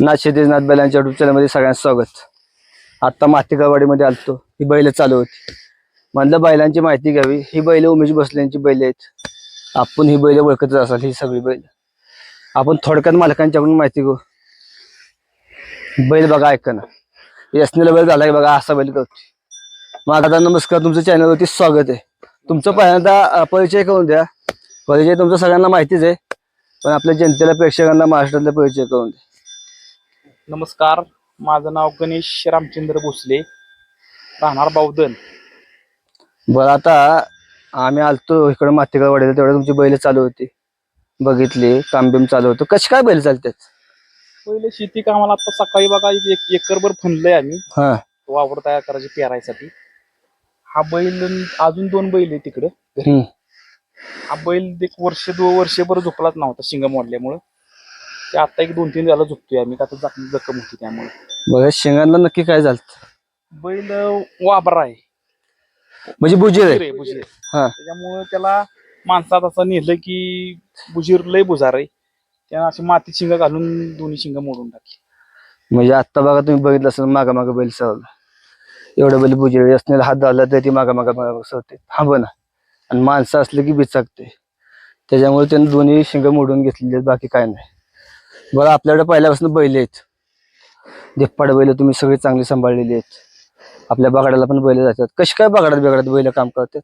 नाथ शेती नाथ बैलांच्या युट्यूब चॅनलमध्ये सगळ्यांचं स्वागत. आत्ता मातिकावाडीमध्ये आलतो. ही बैल चालू होती. म्हणलं बैलांची माहिती घ्यावी. ही बैल उमेश बसल्यांची बैल आहेत. आपण ही बैल ओळखतच असाल ही सगळी बैल. आपण थोडक्यात मालकांच्याकडून माहिती घेऊ. बैल बघा ऐका ना. यशनेला बैल झाला की बघा असा बैल करतो माझा नमस्कार. तुमचं चॅनलवरती स्वागत आहे. तुमचं पहिल्यांदा परिचय करून द्या. परिचय तुमचं सगळ्यांना माहितीच आहे. पण आपल्या जनतेला प्रेक्षकांना महाराष्ट्रातला परिचय करून द्या. नमस्कार माझं नाव गणेश रामचंद्र भोसले. राहणार बावधन. बरं आता आम्ही आलतो इकडे मातिका वाडीला तेवढं तुमची बैल चालू होती. बघितली कामबिम चालू होतं. कशी काय बैल चालतात? पहिले शेती कामाला आता सकाळी बघा एक एक एकरभर फणलंय आम्ही. हा. वावर तयार करायचे पेरायसाठी. हा बैल अन अजून दोन बैल आहे तिकडे. हम्म. हा बैल एक वर्ष दोन वर्षभर झोपलाच नव्हता शिंग मोडल्यामुळं ते आता एक दोन तीन झाला झोपतोय आम्ही का तर जखम जखम होती त्यामुळे. बघा शेंगांना नक्की काय झालं बैल वाबरा आहे. म्हणजे बुजीर बुजीर आहे आहे. बुजीर हा. त्याच्यामुळं त्याला माणसात असं नेलं की बुजीर लय बुजार आहे. त्यानं अशी माती शिंग घालून दोन्ही शिंग मोडून टाकली. म्हणजे आता बघा तुम्ही बघितलं असेल मागा मागा बैल चालला एवढं बैल बुजीर असण्याला हात धरला तर ती मागा मागा मागा होते थांब ना. आणि माणसं असले की बिचाकते. त्याच्यामुळे त्यांनी दोन्ही शिंग मोडून घेतलेली आहेत बाकी काय नाही. बरं आपल्याकडे पहिल्यापासून बैल आहेत. देप्पाड बैल तुम्ही सगळी चांगली सांभाळलेली आहेत. आपल्या बगाडाला पण बैल जातात. कशी काय बगाडात बिगाडात बैल काम करतात?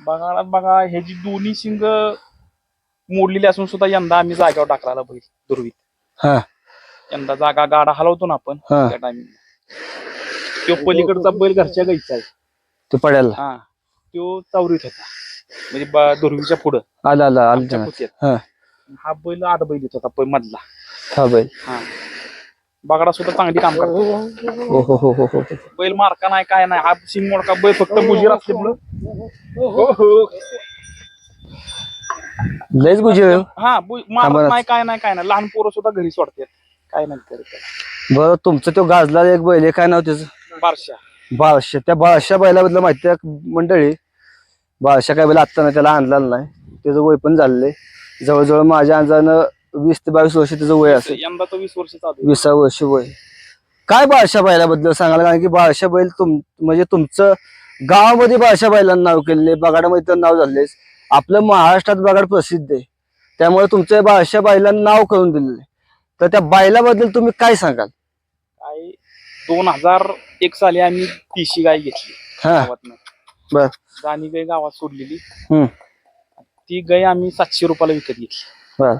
बघा बघा हे जी दोन्ही शिंग मोडलेली असून सुद्धा यंदा आम्ही जागेवर टाकला बैल दुर्वीत. हा. यंदा जागा गाडा हलवतो ना आपण हा. त्या टायमिंग तो पलीकडचा बैल घरच्या गाईचा आहे. ते पडायला? हा. तो चौरीत होता. म्हणजे दुर्वीच्या पुढं. आला आला आमच्या आला. हा. हा बैल आठ बैल येत होता मधला. हा बैल. हा. बागडा सुद्धा चांगली काम करतो. हो हो हो हो हो. बैल मारका नाही काय नाही. हा शिंग मोडका बैल फक्त बुजीर असल्यामुळं हो, हो. लयच गुजीर. हा बु- मारत. नाही काय नाही काय नाही. लहान पोरं सुद्धा घरी सोडतात. काय नाही करत त्याला. बरं तुमचं तो गाजला एक बैल आहे काय नाव त्याचं? बारशा. बाळशा त्या बाळशा बैलाबद्दल माहिती आहे का मंडळी? बाळशा काय बैल आत्ता ना त्याला आणलेलं नाही. त्याचं वय पण झालेलं आहे. जवळजवळ माझ्या अंदाजानं वीस ते बावीस वर्ष त्याचं वय असेल. यंदा तर वीस वर्ष चालू आहे. विसावं वर्ष वय. काय बाळशा बैलाबद्दल सांगायला कारण की बाळशा बैल तुम म्हणजे तुमचं गावामध्ये बाळशा बैलांना नाव केलेले बगाडामध्ये तर नाव झालेच आपलं महाराष्ट्रात बगाड प्रसिद्ध आहे. त्यामुळे तुमच्या बाळशा बैलांना नाव करून दिलेलं तर त्या बैलाबद्दल तुम्ही काय सांगाल? काय? दोन हजार एक साली आम्ही तिशी गाय घेतली. हा. गावातनं. बर. दानी गाय गावात सोडलेली. हम्म. ती गाय आम्ही सातशे रुपयाला विकत घेतली. बर.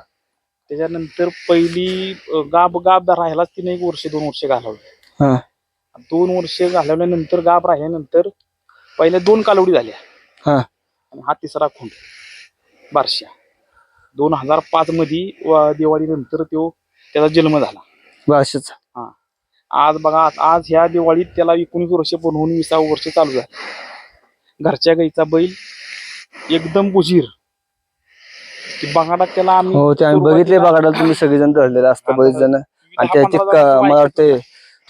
त्याच्यानंतर पहिली अं, गाब गाब राहायलाच तिने एक वर्ष दोन वर्ष घालवली. हा. दोन वर्ष घालवल्यानंतर गाब राहिल्यानंतर पहिल्या दोन कालवडी झाल्या. हा. आणि हा तिसरा खुंड बारशा. दोन हजार पाच मध्ये व- दिवाळीनंतर तो त्याचा जन्म झाला. बाळशाचा हा. आज बघा आज- आज ह्या दिवाळीत त्याला एकोणीस वर्ष पूर्ण होऊन विसावं वर्ष चालू झालं. घरच्या गाईचा बैल एकदम बुजीर की बघाडात त्याला आम्ही हो ते आम्ही बघितले बघायला तुम्ही सगळेजण धरलेले असतं बरेच जण. आणि त्याचे क- मला वाटते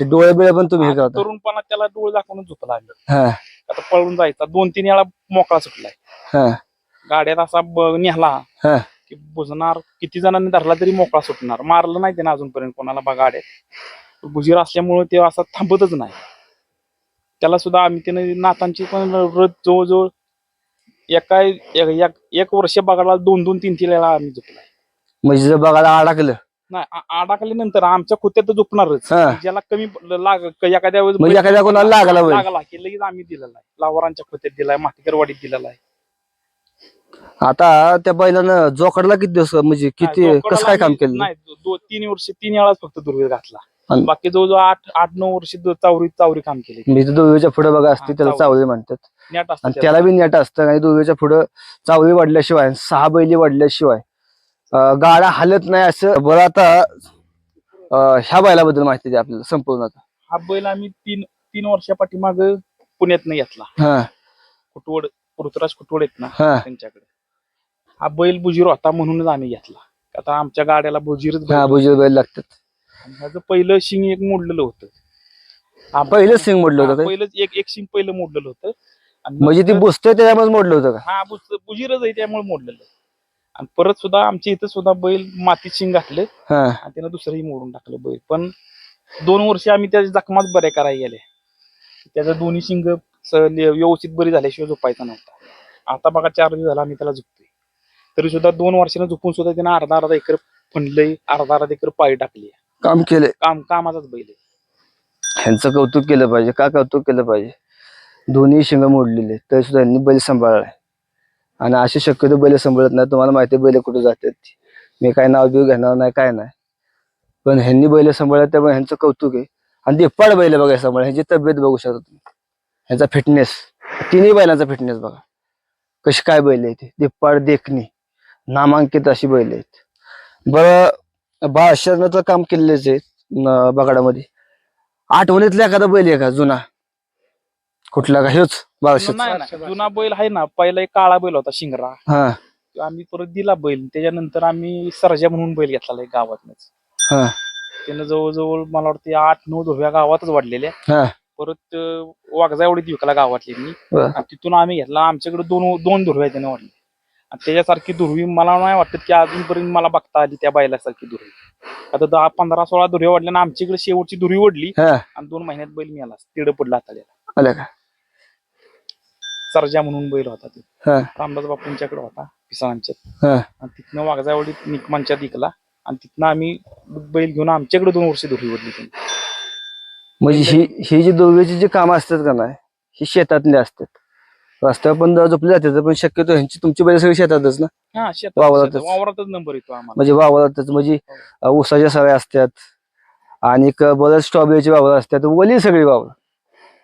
ते डोळे बिळे पण तुम्ही हे करता तरुणपणात त्याला डोळे दाखवून आम्ही हा. आता पळून जायचा. दोन तीन वेळा मोकळा सुटलाय. हा. गाड्यात असा ब- नेहला हा. की बुजणार किती जणांनी धरला तरी मोकळा सुटणार. मारलं नाही त्यानं अजूनपर्यंत कोणाला बा गाड्यात. बुजीर असल्यामुळे ते असा थांबतच नाही. त्याला सुद्धा आम्ही त्याने नातांची पण रथ जवळजवळ एका एक- एक- एक वर्ष बघायला दोन दोन तीन तीन वेळा आम्ही झोपलाय. म्हणजे जर बघायला अडकलं? नाही आ- आडाकल्यानंतर आमच्या खोत्यात तर झोपणारच. हा. ज्याला कमी लाग एखाद्या वेळेस म्हणजे एखाद्या कोणाला लागला. लागला की लगेच आम्ही दिलेला आहे. लावरांच्या खोत्यात दिलाय मातीकरवाडीत दिलेला आहे. आता त्या बैलानं जोकडला किती दिवस? म्हणजे किती कसं काय काम केलं? नाही दो- दो- तीन वर्ष तीन वेळाच फक्त दुर्वेद घातला. आणि- बाकी जवळजवळ आठ आठ नऊ वर्ष दो- चावरी चावरी काम केले. मी दोघीच्या पुढे बघा असते हा, त्याला. चावळी म्हणतात. नेट आणि त्याला. बी नेट असतं आणि दोघीच्या पुढे चावळी वाढल्याशिवाय सहा बैली वाढल्याशिवाय अं, गाडा हालत नाही असं. बरं आता अं, ह्या बैलाबद्दल माहिती द्या आपल्याला संपूर्ण आता. हा बैल आम्ही तीन तीन वर्षा पाठीमाग पुण्यात घेतला. हा. कुटवड पृथ्वीराज कुटवड आहेत ना हा. त्यांच्याकडे. हा बैल बुजीर होता म्हणूनच आम्ही घेतला. आता आमच्या गाड्याला बुजीरच हा होता. बुजीर बैल लागतात. आणि ह्याचं पहिलं शिंग एक मोडलेलं होतं. पहिलं सिंग मोडलं होतं काय? पहिलंच एक एक शिंग पहिलं मोडलेलं होतं. आणि म्हणजे ती नंतर- बुसतोय त्याच्यामध्ये मोडलं होतं का? हा बुज- बुजीरच आहे त्यामुळे मोडलेलं. आणि परत सुद्धा आमच्या इथं सुद्धा बैल मातीत शिंग घातलं हा. आणि त्यानं दुसरंही मोडून टाकलं बैल. पण दोन वर्ष आम्ही त्याच्या जखमात बऱ्या करायला गेले. त्याचं दोन्ही शिंग स- ले- व्यवस्थित बरी झाल्याशिवाय झोपायचा नव्हता. आता बघा चार दिवस झाला आम्ही त्याला झुकतोय तरी सुद्धा दोन वर्षानं झोपून सुद्धा त्यानं अर्धा अर्धा एकर फंडलंय अर्धा अर्धा एकर पाळी टाकली काम केलंय काम कामाचाच बैल आहे. ह्यांचं कौतुक केलं पाहिजे. का कौतुक केलं पाहिजे? दोन्ही शिंग मोडलेले. तरी सुद्धा यांनी बैल सांभाळलाय आणि असे शक्यतो बैल सांभाळत नाही. तुम्हाला माहिती बैल कुठे जातात. ती. मी काय नाव बिव घेणार नाही काय नाही. पण ह्यांनी बैल सांभाळत त्यामुळे ह्यांचं कौतुक आहे. आणि ते पड बैल बघा सांभाळ. ह्यांची तब्येत बघू शकता तुम्ही. ह्यांचा फिटनेस. तिन्ही बैलांचा फिटनेस बघा. कशी काय बैल आहे ते. दिप्पाड देखणी. नामांकित अशी बैल आहेत. बरं बादशाहचं काम केलेलेच आहे बगाडामध्ये. आठवणीतला एखादा बैल आहे का जुना? कुठला का? नाही नाही जुना बैल आहे ना पहिला एक काळा बैल होता शिंगरा. हा. आम्ही परत दिला बैल त्याच्यानंतर आम्ही सरजा म्हणून बैल घेतला एक गावातनच. हा. त्यानं जवळजवळ मला वाटतं आठ नऊ धुव्या गावातच वाढलेल्या. हा. परत अं, वाघजा एवढी विकला गावातली मी. बरं. आणि तिथून आम्ही घेतला आमच्याकडे दोन दोन दुर्व्या त्याने वाढली आणि त्याच्यासारखी दुर्वी मला नाही वाटत की अजूनपर्यंत मला बघता आली त्या बैलासारखी दुर्वी. आता दहा पंधरा सोळा दुर्व्या वाढल्या आमच्याकडे शेवटची दुर्वी ओढली हा. आणि दोन महिन्यात बैल मिळाला. तिड पडला हाताळ्याला का? सरजा म्हणून बैल होता ते. हा. रामदास बापूंच्याकडे होता पिसाळांच्यात. हा. आणि तिथनं वाघजावडी निकमांच्यात विकला आणि तिथनं आम्ही बैल घेऊन आमच्याकडे दोन वर्ष दुर्वी ओढली त्यांनी म्हणजे ही ही जी दोघीची जी कामं असतात का नाही ही शेतातली असतात. रस्त्यावर पण झोपली जातात पण शक्यतो ह्यांची तुमची बैल सगळी शेतातच ना? हा शेतात वावरातच. शेतात. वावरातच नंबर येतो आम्हाला. म्हणजे वावरातच. म्हणजे अं, ऊसाच्या सगळ्या असतात. आणि एक बऱ्याच स्ट्रॉबेरीची वावर असतात वली सगळी वावर.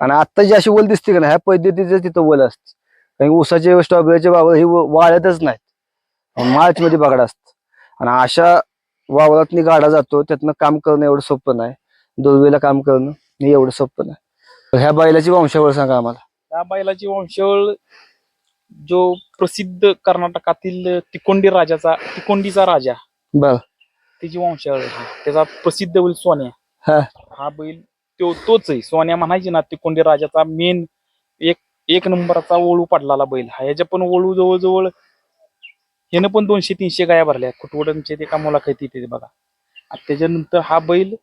आणि आता जी अशी वल दिसते का ना ह्या पद्धतीचं तिथं वल असते. कारण ऊसाचे स्ट्रॉबेरीचे वावर ही व- वाळतच नाहीत. मार्च मध्ये बघाड असत. आणि अशा वावरातनी गाडा जातो त्यातनं काम करणं एवढं सोपं नाही. दोरवेला काम करणं हे एवढं सोपं नाही. ह्या बैलाची वंशावळ सांगा आम्हाला. त्या बैलाची वंशावळ जो प्रसिद्ध कर्नाटकातील तिकोंडी राजाचा तिकोंडीचा राजा. बर. त्याची वंशावळ आहे. त्याचा प्रसिद्ध बैल सोन्या. हा. हा बैल तो तोच आहे. सोन्या म्हणायची ना तिकोंडी राजाचा मेन एक एक नंबरचा ओळू पडलेला बैल. हा ह्याच्या पण ओळू जवळजवळ ह्यानं पण दोनशे तीनशे गाया भरल्या. कुटवडांचे ते एका मुलाखती ते बघा. आणि त्याच्यानंतर हा बैल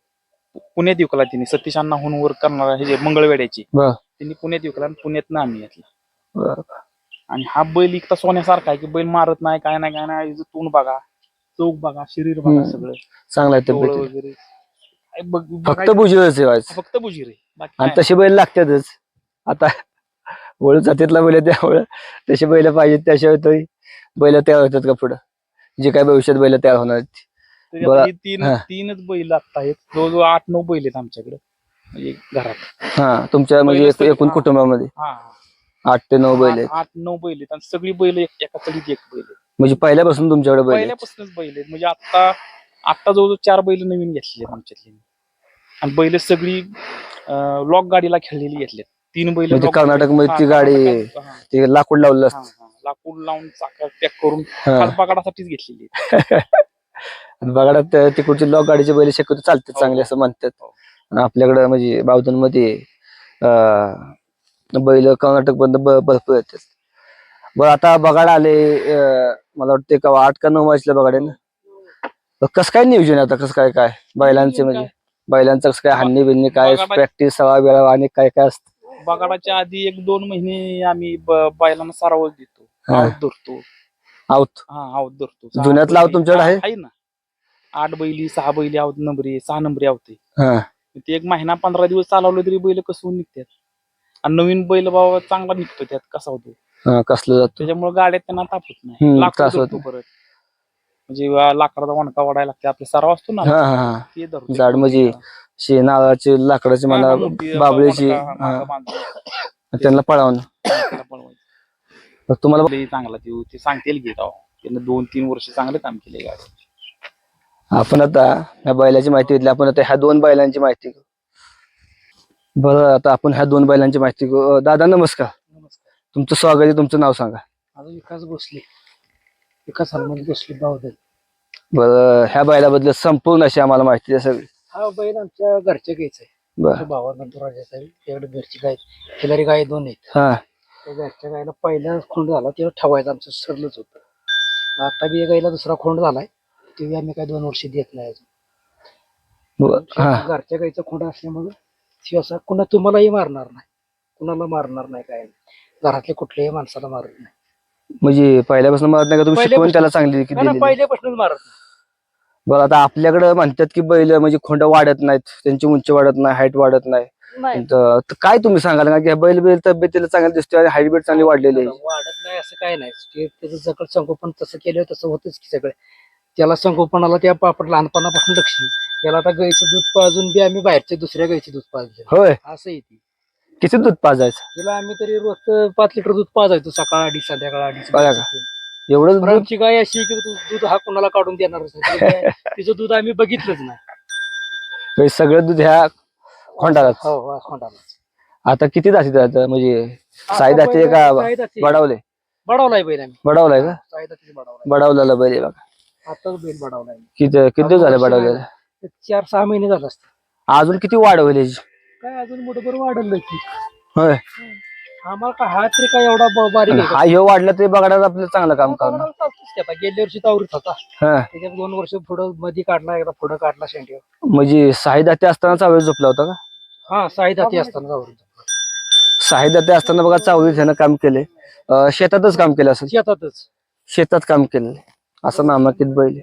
पुण्यात विकला तिने सतीश अण्णा हुन वर करणारा हे जे मंगळवेड्याची. बर. त्यांनी पुण्यात विकला आणि पुण्यातनं आम्ही घेतला बर. आणि हा बैल इतका सोन्यासारखा आहे की बैल मारत नाही काय नाही काय नाही. याचं तोंड बघा चौक बघा शरीर बघा हम्म. सगळं. चांगला आहे डोळं तब्येत वगैरे. काय बघ- फक्त बघायचं- फक्त बुजीर आहे. बाकी आणि काय? तशी बैल लागतातच. आता वळू जातीतला बैल त्यामुळे तशी बैल पाहिजेत त्याशिवाय तरी बैल तयार होतात का पुढं? जे काय भविष्यात बैल तयार होणार आहेत. तरी बरं. आता हे तीन हा. तीनच बैल आता आहेत. जवळजवळ आठ नऊ बैल आहेत आमच्याकडे. म्हणजे घरात हा तुमच्या म्हणजे बैल एक- सगळे- एकूण. कुटुंबामध्ये हा आठ ते नऊ बैल आहेत आठ आठ नऊ बैल आहेत आणि सगळी बैल एक- एका चढीत एक बैल आहेत म्हणजे पहिल्यापासून तुमच्याकडे बैल आहेत. पहिल्यापासूनच बैल आहेत म्हणजे आता आता जवळजवळ चार बैल नवीन घेतलेली आहेत आमच्यातली आणि बैल सगळी लॉक गाडीला खेळलेली घेतली तीन बैल म्हणजे कर्नाटकमध्ये ती गाडी ते लाकूड लावलं असतं. लाकूड लावून चाका पॅक करून हा. खालपाकाडासाठीच घेतलेली. आणि बघा तिकडची लॉक गाडीचे बैल शक्यतो चालतात हो, चांगले हो. असं म्हणतात हो. आणि आपल्याकडे म्हणजे बावधनमध्ये अं, बैल कर्नाटक बंद भरपूर येतात. बरं आता बघाड आले मला वाटतं का आठ का नऊ वाजल्या बघाडे ना? कसं काय नियोजन आता? कसं काय काय? बैलांचे म्हणजे बैलांचं कसं काय हानी बिन्नी काय प्रॅक्टिस सवा वेळा आणि काय काय असतं? बगाडाच्या आधी एक दोन महिने आम्ही बैलांना सारावच देतो. आवत धरतो. आऊत? हा आवत धरतो. जुन्यातला बैली- तुमच्याकडे आहे? ना. आठ बैली सहा बैली आवत नंबरी सहा नंबरी आवते हा. ते एक महिना पंधरा दिवस चालवलं तरी बैल कसं निघतात. आणि नवीन बैल बाबा चांगला निघतो त्यात कसा होतो? हा, कसलं जातो? त्याच्यामुळे गाड्यात त्यांना तापत हम्म, नाही लाकूड त्रास होत. धरतो परत म्हणजे वा- लाकडाचा वणका वाढायला लागते आपले सराव असतो ना हा हा हा. ते धरतो. जाड म्हणजे शे नारळाची लाकडाची म्हणा बाबळीची हा, त्यांना पळावून तुम्हाला चांगला ते ते सांगतील घेत आहो त्यानं दोन तीन वर्ष चांगलं काम केले गाडी. आपण आता ह्या बैलाची माहिती घेतली. आपण आता ह्या दोन बैलांची माहिती घेऊ. बरं आता आपण ह्या दोन बैलांची माहिती घेऊ. दादा नमस्कार. नमस्कार. तुमचं स्वागत आहे तुमचं नाव सांगा. माझा विकास बसले विकास हनुमान बसले बावधन. बरं ह्या बैलाबद्दल संपूर्ण अशी आम्हाला माहिती आहे सगळी. हा बैल आमच्या घरच्या गायचा आहे. बरं. भावा राजाचा आहे त्याकडे घरची गाय खिलारी गाय दोन आहेत. हा. त्या घरच्या गायला पहिला खुंड झाला तेव्हा ठेवायचं आमचं सरलंच होतं. आता बी गाईला दुसरा खोंड झालाय. ते बी आम्ही काय दोन वर्ष देत नाही अजून. ब- हा. घरच्या गाईचा खोंड असल्यामुळे असा कुणा तुम्हालाही मारणार नाही. कुणाला मारणार नाही काय नाही. घरातल्या कुठल्याही माणसाला मारत नाही. म्हणजे पहिल्यापासून मारत नाही का तुम्ही? शिकवण पहिल्यापासून- त्याला चांगली की नाही, नाही, दिलेली? पहिल्यापासूनच मारत नाही. बरं आता आपल्याकडे म्हणतात की बैल म्हणजे खोंड वाढत नाहीत त्यांची उंची वाढत नाही हाईट वाढत नाही. नाही. तर तर काय तुम्ही सांगाल? का की बैल बैल तब्येतीला चांगली दिसते आणि हाईट बीट चांगली वाढलेली आहे. वाढत नाही असं काय नाही. ते त्याचं सगळं संगोपन तसं केलं तसं होतच की सगळं. त्याला संगोपनाला त्या पापड लहानपणापासून लक्ष त्याला आता गाईचं दूध पाजून बी आम्ही बाहेरच्या दुसऱ्या गाईचे दूध पाजले. होय. असं येते किती दूध पाजायचं? तिला आम्ही तरी रोज पाच लिटर दूध पाजायचो सकाळ अडीच संध्याकाळ अडीच. बघा का? एवढंच पण दूध? आमची गाय अशी की दूध दूध हा कोणाला काढून देणारच नाही. तिचं दूध आम्ही बघितलंच नाही. सगळं दूध ह्या खोंडालाच? हो हो खोंडाला आता किती आता म्हणजे साई दाते का बडावले? बडावलाय बैल आम्ही. बडावलाय का? साई दाते बडावलाय. बडावलेला बैल आहे बघा. आताच बैल बडावलाय किती किती दिवस झाले बडावलेला? चार सहा महिने झालं असतं अजून किती वाढ होईल याची? काय अजून मोठं वाढलं की. होय. आम्हाला काय हा तरी काय एवढा ब- बारीक आहे का? हा ह्यो वाढला तरी बघायला आपलं चांगलं काम हा, करणं. बडावला चालतोच की आता. गेल्या वर्षी तावरीत होता. हा. त्याच्यात दोन वर्ष पुढं मध्ये काढला एकदा पुढं काढला शेंडी म्हणजे साई दाते असताना चावळी झोपला होता का? हा साई दाती असताना तावरीत साई दाते असताना बघा चावळी त्यानं काम केले शेतातच काम केलं असेल? शेतातच. शेतात काम केलं असं नामांकित बैल.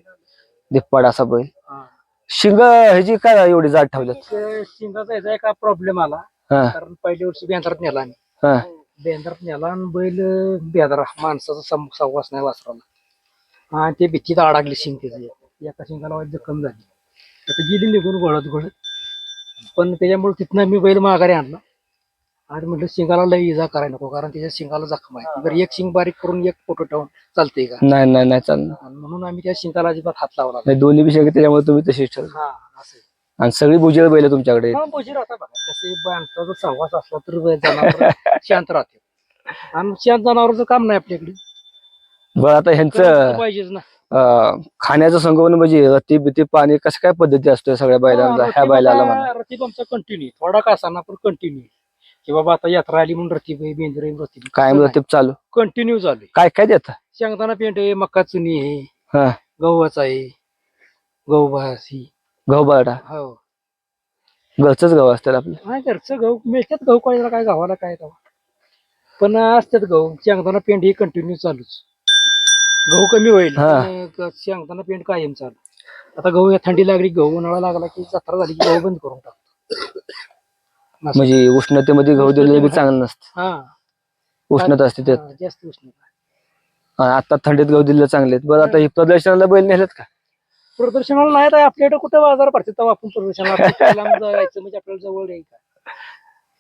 दिप्पाड असा बैल. हा. शिंग ह्याची काय एवढी जाड ठेवल्यात? शिंगाचा याचा एक प्रॉब्लेम आला. हा. कारण पहिल्या वर्षी बेंद्रात नेला आम्ही. हा. बेंद्रात नेला आणि बैल बेंद्रा माणसाचा सम- सहवास नाही वासराला. आणि ते भीतीत अडकली शिंग त्याची. एका शिंगाला वाईट जखम झाली. आता गेली निघून गळत गळत पण त्याच्यामुळे तिथनं मी बैल माघारी आणला. आणि म्हटलं शिंगाला लई इजा करायला नको कारण त्याच्या शिंगाला जखम आहे. बरं एक शिंग बारीक करून एक फोटो ठेवून चालतंय का? नाही नाही नाही चालणार. आणि म्हणून आम्ही त्या शिंगाला अजिबात हात लावला नाही. नाही दोन्ही विषय त्याच्यामुळे तुम्ही तशीच ठेवता हा असं. आणि सगळी बुजेल बैल तुमच्याकडे आहेत. हा बोजीर आता बघा कसे माणसाचा सहवास असला तर जनावर शांत राहते. आणि शांत जनावरांचं काम नाही आपल्याकडे. बरं आता ह्यांचं पाहिजेच ना. अं, खाण्याचं संगोपन म्हणजे रती बिती पाणी कसं काय पद्धती असते सगळ्या बैलांना ह्या बैलाला म्हणा? आमचा कंटिन्यू थोडा का असाना पण कंटिन्यू की बाबा आता यात्रा आली म्हणून रतीब आहे बेंद्र रतीब कायम रतीब चालू. कंटिन्यू चालू? आहे. काय काय देत? शेंगदाणा पेंट आहे मका चुनी आहे हा. गव्हाचा आहे गहू भासी गहू बटाटा हो. घरचंच गहू असतात आपलं? हा घरचं गहू मिळतात गहू काय काय गावाला काय गावा. पण असतात गहू. शेंगदाणा पेंट ही कंटिन्यू चालूच. गहू कमी होईल हा. क- शेंगदाणा पेंट कायम चालू. आता गहू या थंडी लागली गहू उन्हाळा लागला की जत्रा झाली की गहू बंद करून टाकतो. म्हणजे उष्णतेमध्ये गहू दिलेलं बी चांगलं नसतं. हा. उष्णता असते त्यात. हा, जास्त उष्णता आणि आता थंडीत गहू दिलेलं चांगले आहेत. बरं आता ही प्रदर्शनाला बैल नेलेत का? प्रदर्शनाला नाही तर आपल्याकडे कुठं बाजार भरते तेव्हा आपण प्रदर्शनाला आपल्याला लांब जायचं म्हणजे आपल्याला जवळ यायचं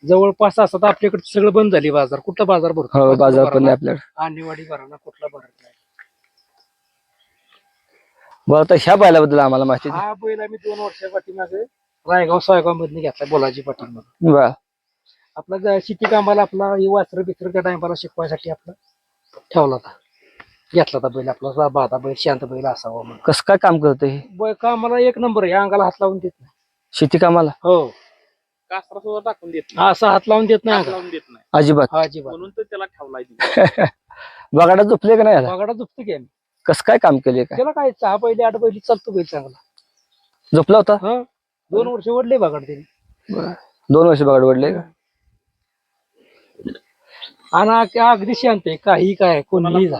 जवळपास असं तर आपल्याकडे सगळं बंद झाली बाजार. कुठला बाजार भरतो? हो बाजार पण नाही आपल्याकडे. आणेवाडी कुठला भरत नाही. बरं आता ह्या बैलाबद्दल आम्हाला माहिती द्या. हा बैल आम्ही दोन वर्षा पाठीमागे रायगाव सायगाव मधून घेतला बोलाजी पाटील म्हणून. बरं. आपला शेती कामाला आपला हे वासर बिसर त्या टायमाला शिकवायसाठी आपला ठेवला होता. घेतला होता बैल आपला सा- बाधा बैल शांत बैल असावा म्हणून. कसं काय काम करतं हे? बैल कामाला एक नंबर आहे अंगाला हात लावून देत नाही. शेती कामाला? हो. कासरा सुद्धा टाकून देत नाही. हा असा हात लावून देत नाही हात अंगाला. लावून देत नाही. अजिबात. हा अजिबात. म्हणून तर त्याला ठेवलाय तिथे. बगाडा झोपले का नाही बगाडा झोपतो की आम्ही. कसं काय काम केले काय? त्याला काय सहा पहिली आठ पहिली चालतो बैल चांगला. झोपला होता? हा. दोन वर्ष वडले बगाड त्याने. दोन वर्ष बगाड वडले का? आणि आ- अगदी शांत आहे. काही काय कोणीही जा.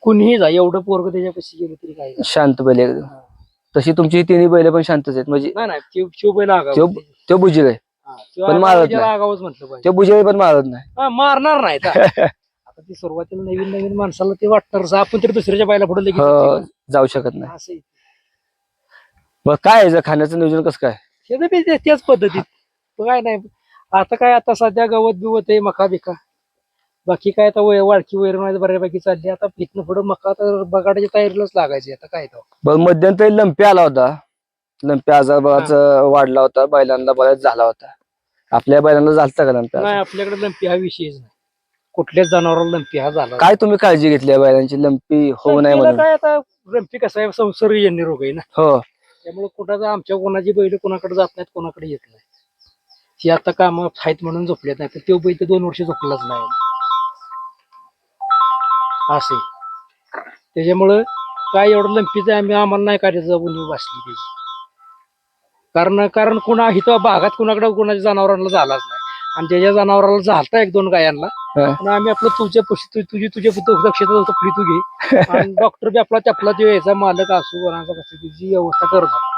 कुणीही जा. एवढं पोरग त्याच्यापाशी गेलं तरी काय शांत बैल एकदम. तशी तुमची ही तिन्ही बैल पण शांतच आहेत. म्हणजे नाही नाही. बैल त्यो तो बुजील आहे. हा, त्यो पण मारत त्याला नाही. म्हटलं पाहिजे. तो बुजील पण मारत नाही. हा, मारणार नाही आता. आता ती सुरुवातीला नवीन नवीन माणसाला ते वाटणार आपण तरी दुसऱ्याच्या बायला पुढे लगेच हो. जाऊ शकत नाही. असं आहे. बरं काय आहे याचं खाण्याचं नियोजन कसं काय? त्याचं बी ते- त्याच पद्धतीत. काय नाही. आता काय आता सध्या गवत बिवत आहे मका बिका. बाकी काय आता वय- वाळकी वैर बऱ्यापैकी चालली आता इथनं पुढं मका तर बगाडाच्या तयारीलाच लागायची आता काय तो? बरं मध्यंतरी लंपी आला होता. लंपी आजार बराच वाढला होता. बैलांना बऱ्याच झाला होता. आपल्या बैलांना झालता का लंपी नाही? आपल्याकडे लंपी हा विषयच नाही. कुठल्याच जनावराला लंपी हा झाला काय तुम्ही काळजी घेतली या बैलांची? लंपी होऊ नये लंपीला म्हणून. काय आता लंपी कसा आहे? संसर्गजन्य रोग आहे ना. हो. त्यामुळे कुठाचा आमच्या कोणाची बैल कोणाकडे जात नाहीत कोणाकडे येत नाही ती आता काम आहेत म्हणून झोपलेत नाही तर तो बैल तर दोन वर्ष झोपलाच नाही. असे त्याच्यामुळं काय एवढं लंपीचं आहे, आम्ही आम्हाला नाही काढायचं उणीव बसली त्याची कारण कारण कुणा हिथं भागात कुणाकडे कुणाच्या जनावरांना झालाच नाही. आणि ज्याच्या जनावराला झालता एक दोन गायांना आणि आम्ही आपलं तुझ्या पशी तुझी तुझ्या दक्षता तपली तू घे. आणि डॉक्टर बी आपला त्यापला तो यायचा मालक असू कोणाचा कसं त्याची व्यवस्था करत. होता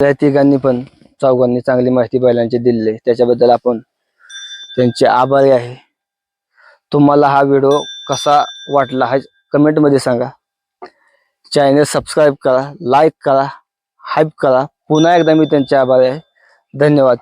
त्या तिघांनी पण चौघांनी चांगली माहिती बैलांची आहे. त्याच्याबद्दल आपण त्यांचे आभारी आहे. तुम्हाला हा व्हिडिओ कसा वाटला हा कमेंटमध्ये सांगा. चॅनल सबस्क्राईब करा लाईक करा हाईप करा. पुन्हा एकदा मी त्यांचे आभारी आहे. धन्यवाद.